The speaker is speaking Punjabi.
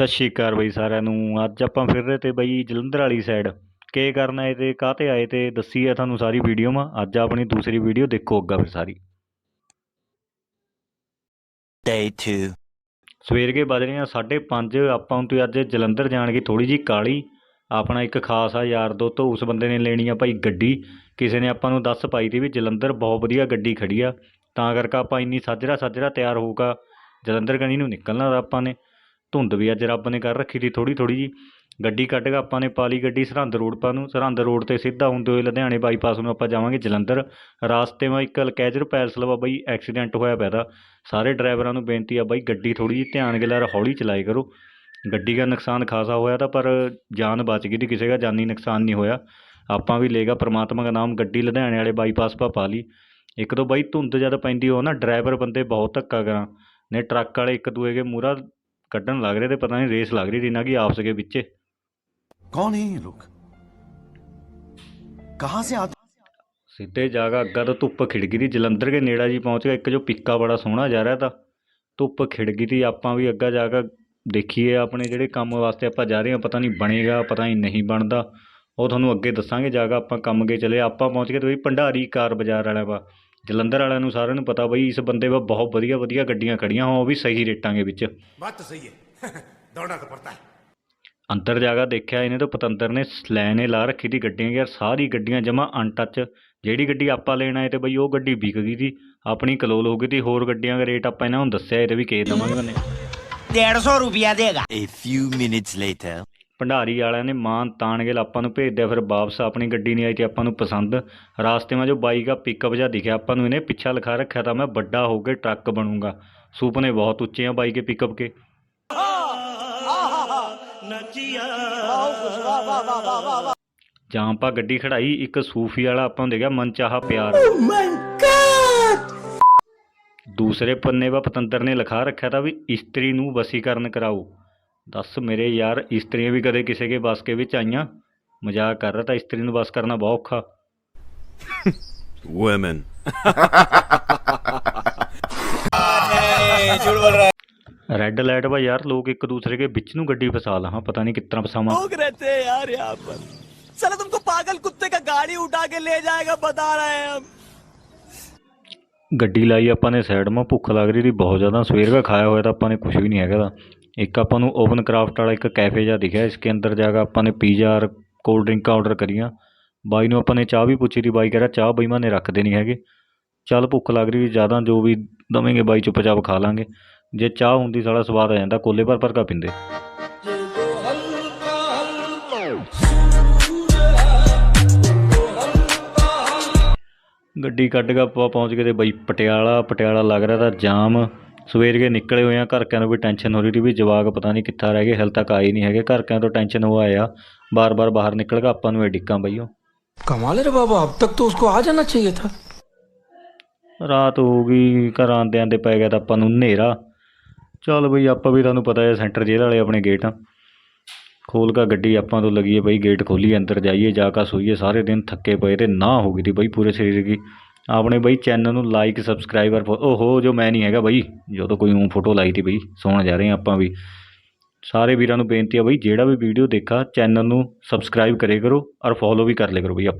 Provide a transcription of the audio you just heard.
ਸਤਿ ਸ਼੍ਰੀ ਅਕਾਲ ਬਈ ਸਾਰਿਆਂ ਨੂੰ। ਅੱਜ ਆਪਾਂ ਫਿਰ ਰਹੇ ਤੇ ਬਈ ਜਲੰਧਰ ਵਾਲੀ ਸਾਈਡ ਕੀ ਕਰਨ ਆਏ ਤੇ ਕਾਹਤੇ ਆਏ ਤੇ ਦੱਸੀ ਆ ਤੁਹਾਨੂੰ ਸਾਰੀ ਵੀਡੀਓ ਮਾ। ਅੱਜ ਆਪਣੀ ਦੂਸਰੀ ਵੀਡੀਓ ਦੇਖੋ ਅੱਗਾ ਫਿਰ ਸਾਰੀ। Day 2. ਸਵੇਰ ਕੇ ਵੱਜ ਰਹੀਆਂ 5:30 ਆਪਾਂ ਨੂੰ ਤੇ ਅੱਜ ਜਲੰਧਰ ਜਾਣ ਦੀ ਥੋੜੀ ਜੀ ਕਾਲੀ ਆਪਣਾ ਇੱਕ ਖਾਸ ਆ ਯਾਰ ਦੋ ਤੋਂ ਉਸ ਬੰਦੇ ਨੇ ਲੈਣੀ ਆ ਭਾਈ ਗੱਡੀ। ਕਿਸੇ ਨੇ ਆਪਾਂ ਨੂੰ ਦੱਸ ਪਾਈ ਤੀ ਵੀ ਜਲੰਧਰ ਬਹੁਤ ਵਧੀਆ ਗੱਡੀ ਖੜੀ ਆ। ਤਾਂ ਕਰਕੇ ਆਪਾਂ ਇੰਨੀ ਸਾਜਰਾ ਸਾਜਰਾ ਤਿਆਰ ਹੋਊਗਾ ਜਲੰਧਰ ਕਣੀ ਨੂੰ ਨਿਕਲਣਾ ਆਪਾਂ ਨੇ। ਧੁੰਦ ਵੀ ਅੱਜ ਰੱਬ ਨੇ ਕਰ ਰੱਖੀ ਤੀ ਥੋੜ੍ਹੀ ਥੋੜ੍ਹੀ ਜੀ ਗੱਡੀ ਕੱਢ ਕੇ ਆਪਾਂ ਨੇ ਪਾ ਲਈ ਗੱਡੀ ਸਰਹੰਦ ਰੋਡ ਪਾ ਨੂੰ। ਸਰਹੰਦ ਰੋਡ ਤੇ ਸਿੱਧਾ ਹੁੰਦੇ ਹੋਏ ਲੁਧਿਆਣੇ ਬਾਈਪਾਸ ਨੂੰ ਆਪਾਂ ਜਾਵਾਂਗੇ ਜਲੰਧਰ। ਰਾਸਤੇ ਮਾ ਇੱਕ ਅਲਕੈਜਰ ਪੈਲਸ ਵਾ ਬਈ, ਐਕਸੀਡੈਂਟ ਹੋਇਆ ਪਿਆ ਤਾ ਸਾਰੇ ਡਰਾਈਵਰਾਂ ਨੂੰ ਬੇਨਤੀ ਆ ਬਾਈ, ਗੱਡੀ ਥੋੜ੍ਹੀ ਜਿਹੀ ਧਿਆਨ ਗਿਲਾਰ ਹੌਲੀ ਚਲਾਏ ਕਰੋ। ਗੱਡੀ ਦਾ ਨੁਕਸਾਨ ਖਾਸਾ ਹੋਇਆ ਤਾਂ ਪਰ ਜਾਨ ਬਚ ਗਈ ਦੀ ਕਿਸੇ ਦਾ ਜਾਨੀ ਨੁਕਸਾਨ ਨਹੀਂ ਹੋਇਆ। ਆਪਾਂ ਵੀ ਲੇਗਾ ਪ੍ਰਮਾਤਮਾ ਦਾ ਨਾਮ ਗੱਡੀ ਲੁਧਿਆਣੇ ਵਾਲੇ ਬਾਈਪਾਸ ਪਾ ਪਾ ਲਈ। ਇੱਕ ਦੋ ਬਾਈ ਧੁੰਦ ਜਦ ਪੈਂਦੀ ਹੋ ਨਾ ਡਰਾਈਵਰ ਬੰਦੇ ਬਹੁਤ ਧੱਕਾ ਕਰਾਂ। ਨੇ ਟਰੱਕ ਵਾਲੇ ਇੱਕ ਦੂਏ ਕੇ ਮੂਹਰਾ ਕੱਢਣ ਲੱਗ ਰਹੇ ਤੇ ਪਤਾ ਨਹੀਂ ਰੇਸ ਲੱਗ ਰਹੀ ਰੀਨਾ ਕੀ ਆਪਸ ਦੇ ਵਿੱਚ ਕੌਣ ਹੈ ਲੋਕ? ਕਹਾਂ ਸੇ ਆਤੇ? ਸਿੱਧੇ ਜਾ ਕੇ ਅੱਗਾ ਤੋਂ ਧੁੱਪ ਖਿੜ ਗਈ ਦੀ ਜਲੰਧਰ ਦੇ ਨੇੜਾ ਜੀ ਪਹੁੰਚ ਗਿਆ। ਇੱਕ ਜੋ ਪਿੱਕਾ ਬੜਾ ਸੋਹਣਾ ਜਾ ਰਿਹਾ ਤਾਂ ਧੁੱਪ ਖਿੜ ਗਈ ਦੀ ਆਪਾਂ ਵੀ ਅੱਗਾ ਜਾ ਕੇ ਦੇਖੀਏ ਆਪਣੇ ਜਿਹੜੇ ਕੰਮ ਵਾਸਤੇ ਆਪਾਂ ਜਾ ਰਹੇ ਹਾਂ। ਪਤਾ ਨਹੀਂ ਬਣੇਗਾ ਪਤਾ ਨਹੀਂ ਨਹੀਂ ਬਣਦਾ। ਉਹ ਤੁਹਾਨੂੰ ਅੱਗੇ ਦੱਸਾਂਗੇ। ਜਾ ਕੇ ਆਪਾਂ ਕੰਮ 'ਗੇ ਚਲੇ। ਆਪਾਂ ਪਹੁੰਚ ਗਏ ਤੇ ਵੀ ਭੰਡਾਰੀ ਕਾਰ ਬਾਜ਼ਾਰ ਵਾਲਾ ਵਾ ਜਲੰਧਰ ਵਾਲਿਆਂ ਨੂੰ ਸਾਰਿਆਂ ਨੂੰ ਪਤਾ ਬਈ ਇਸ ਬੰਦੇ ਵਾ ਬਹੁਤ ਵਧੀਆ ਵਧੀਆ ਗੱਡੀਆਂ ਖੜੀਆਂ ਹੋ ਉਹ ਵੀ ਸਹੀ ਰੇਟਾਂ ਦੇ ਵਿੱਚ। ਬਾਤ ਸਹੀ ਹੈ। ਦੌੜਨਾ ਤਾਂ ਪੜਤਾ ਅੰਦਰ ਜਾਗਾ ਦੇਖਿਆ ਇਹਨੇ ਤਾਂ ਪਤੰਦਰ ਨੇ ਸਲੈਨੇ ਲਾ ਰੱਖੀ ਦੀ ਗੱਡੀਆਂ ਯਾਰ ਸਾਰੀ ਗੱਡੀਆਂ ਜਮਾ ਅਨਟੱਚ ਜਿਹੜੀ ਗੱਡੀ ਆਪਾਂ ਲੈਣਾ ਹੈ ਤੇ ਬਈ ਉਹ ਗੱਡੀ ਵਿਕ ਗਈ ਦੀ ਆਪਣੀ ਕਲੋਲ ਹੋ ਗਈ ਦੀ ਹੋਰ ਗੱਡੀਆਂ ਦਾ ਰੇਟ ਆਪਾਂ ਇਹਨਾਂ ਨੂੰ ਦੱਸਿਆ ਇਹਦੇ ਵੀ ਕੇ ਦਵਾਂਗੇ ਉਹਨੇ। 150 ਰੁਪਿਆ ਦੇਗਾ। A few minutes later Bhandari ਵਾਲਿਆਂ ਨੇ ਮਾਨ ਤਾਣ ਕੇ ਆਪਾਂ ਨੂੰ ਭੇਜ ਦਿਆ ਫਿਰ ਵਾਪਸ ਆਪਣੀ ਗੱਡੀ ਨਹੀਂ ਆਈ ਤੇ ਆਪਾਂ ਨੂੰ ਪਸੰਦ। ਰਾਸਤੇ 'ਮਾ ਜੋ ਬਾਈਕ ਆ ਪਿਕਅਪ ਜਿਹਾ ਦਿਖਿਆ। ਆਪਾਂ ਨੂੰ ਇਹਨੇ ਪਿੱਛਾ ਲਿਖਾ ਰੱਖਿਆ ਤਾਂ ਮੈਂ ਵੱਡਾ ਹੋ ਕੇ ਟਰੱਕ ਬਣੂੰਗਾ। ਸੁਪਨੇ ਬਹੁਤ ਉੱਚੇ ਆ ਬਾਈਕ ਕੇ ਪਿਕਅਪ ਕੇ। ਜਾਂ ਆਪਾਂ ਗੱਡੀ ਖੜਾਈ ਇੱਕ ਸੂਫੀ ਵਾਲਾ ਆਪਾਂ ਨੂੰ ਦੇ ਗਿਆ ਮਨ ਚਾਹਾ ਪਿਆਰ ਦੂਸਰੇ ਪੰਨੇ ਵਾ ਪਤੰਦਰ ਨੇ ਲਿਖਾ ਰੱਖਿਆ ਤਾਂ ਵੀ ਇਸਤਰੀ ਨੂੰ ਵਸੀਕਰਨ ਕਰਾਓ। ਦੱਸ ਮੇਰੇ ਯਾਰ ਇਸਤਰੀਆਂ ਵੀ ਕਦੇ ਕਿਸੇ ਕੇ ਬਸ ਕੇ ਵਿੱਚ ਆਈਆਂ ਮਜ਼ਾਕ ਕਰ ਰਿਹਾ ਤਾਂ ਇਸਤਰੀ ਨੂੰ ਬਸ ਕਰਨਾ ਬਹੁਤ ਔਖਾ वुमेन ਰੈੱਡ ਲਾਈਟ ਵਾ ਯਾਰ ਲੋਕ ਇੱਕ ਦੂਸਰੇ ਕੇ ਵਿੱਚ ਨੂੰ ਗੱਡੀ ਫਸਾ ਲਾ ਹਾਂ ਪਤਾ ਨਹੀਂ ਕਿਤਨਾ ਫਸਾਵਾਂ लोग रहते हैं यार यहाँ पर चलो तुमको पागल कुत्ते का गाड़ी उठा के ले जाएगा बता रहे हैं हम ਗੱਡੀ ਲਾਈ ਆਪਾਂ ਨੇ ਸਾਈਡ 'ਮਾ ਭੁੱਖ ਲੱਗ ਰਹੀ ਸੀ ਬਹੁਤ ਜ਼ਿਆਦਾ ਸਵੇਰ ਦਾ ਖਾਇਆ ਹੋਇਆ ਤਾਂ ਆਪਾਂ ਨੇ ਕੁਝ ਵੀ ਨਹੀਂ ਹੈਗਾ ਦਾ ਇੱਕ ਆਪਾਂ ਨੂੰ ਓਵਨ ਕਰਾਫਟ ਵਾਲਾ ਇੱਕ ਕੈਫੇ ਜਿਹਾ ਦਿਖਿਆ ਇਸਕੇ ਅੰਦਰ ਜਾ ਕੇ ਆਪਾਂ ਨੇ ਪੀਜ਼ਾ ਔਰ ਕੋਲਡ ਡਰਿੰਕਾਂ ਆਰਡਰ ਕਰੀਆਂ। ਬਾਈ ਨੂੰ ਆਪਾਂ ਨੇ ਚਾਹ ਵੀ ਪੁੱਛੀ ਦੀ ਬਾਈ ਕਹਿ ਰਿਹਾ ਚਾਹ ਬਈ ਰੱਖਦੇ ਨਹੀਂ ਹੈਗੇ। ਚੱਲ ਭੁੱਖ ਲੱਗ ਰਹੀ ਸੀ, ਜ਼ਿਆਦਾ ਜੋ ਵੀ ਦਵੇਂਗੇ ਬਾਈ ਚੁੱਪ-ਚਾਪ ਖਾ ਲਾਂਗੇ। ਜੇ ਚਾਹ ਹੁੰਦੀ ਸਾਲਾ ਸਵਾਦ ਆ ਜਾਂਦਾ, ਕੋਲੇ ਭਰ ਭਰ ਕਾ ਪੀਂਦੇ। ਗੱਡੀ ਕੱਢ ਕੇ ਆਪਾਂ ਪਹੁੰਚ ਗਏ ਤੇ ਬਾਈ ਪਟਿਆਲਾ ਪਟਿਆਲਾ ਲੱਗ ਰਿਹਾ ਤਾਂ ਜਾਮ। ਸਵੇਰ ਕੇ ਨਿਕਲੇ ਹੋਏ ਆ ਘਰਕਿਆਂ ਨੂੰ ਵੀ ਟੈਨਸ਼ਨ ਹੋ ਰਹੀ ਤੀ ਵੀ ਜਵਾਕ ਪਤਾ ਨਹੀਂ ਕਿੱਥੇ ਰਹਿ ਗਏ ਹਾਲੇ ਤੱਕ ਆਏ ਨਹੀਂ ਹੈਗੇ। ਘਰਕਿਆਂ ਤੋਂ ਟੈਨਸ਼ਨ ਹੋ ਆਇਆ ਬਾਰ-ਬਾਰ ਬਾਹਰ ਨਿਕਲ ਕੇ ਆਪਾਂ ਨੂੰ ਇਹ ਡਿੱਕਾਂ ਬਈਓ ਕਮਾਲ ਹੈ ਬਾਬਾ ਅਬ ਤੱਕ ਤਾਂ ਉਸਕੋ ਆ ਜਾਣਾ ਚਾਹੀਏ ਥਾ। ਰਾਤ ਹੋ ਗਈ ਘਰ ਆਂਦੇ ਆਂਦੇ ਪੈ ਗਿਆ ਤਾਂ ਆਪਾਂ ਨੂੰ ਹਨੇਰਾ। ਚੱਲ ਬਈ ਆਪਾਂ ਵੀ ਤੁਹਾਨੂੰ ਪਤਾ ਹੈ ਸੈਂਟਰ ਜੇਲ੍ਹ ਵਾਲੇ ਆਪਣੇ ਗੇਟ ਆ। ਖੋਲ ਕੇ ਗੱਡੀ ਆਪਾਂ ਤੋਂ ਲੱਗੀ ਹੈ ਬਈ ਗੇਟ ਖੋਲੀ ਅੰਦਰ ਜਾਈਏ ਜਾ ਕੇ ਸੋਈਏ ਸਾਰੇ ਦਿਨ ਥੱਕੇ ਪਏ ਤੇ ਨਾ ਹੋ ਗਈ ਤੀ ਬਈ ਪੂਰੇ ਸਰੀਰ ਕੀ। ਆਪਣੇ ਬਈ ਚੈਨਲ ਨੂੰ ਲਾਈਕ ਸਬਸਕ੍ਰਾਈਬ ਸਬਸਕ੍ਰਾਈਬਰ ਓਹੋ, ਜੋ ਮੈਂ ਨਹੀਂ ਹੈਗਾ ਬਈ। ਜਦੋਂ ਕੋਈ ਉਹ ਫੋਟੋ ਲਾਈ ਤੀ ਬਈ, ਸੋਹਣਾ ਜਾ ਰਹੇ ਹਾਂ ਆਪਾਂ ਵੀ। ਸਾਰੇ ਵੀਰਾਂ ਨੂੰ ਬੇਨਤੀ ਆ ਬਈ, ਜਿਹੜਾ ਵੀ ਵੀਡੀਓ ਦੇਖਾ ਚੈਨਲ ਨੂੰ ਸਬਸਕ੍ਰਾਈਬ ਕਰੇ ਕਰੋ ਔਰ ਫੋਲੋ ਵੀ ਕਰ ਲਿਆ ਕਰੋ ਬਈ ਆਪਾਂ।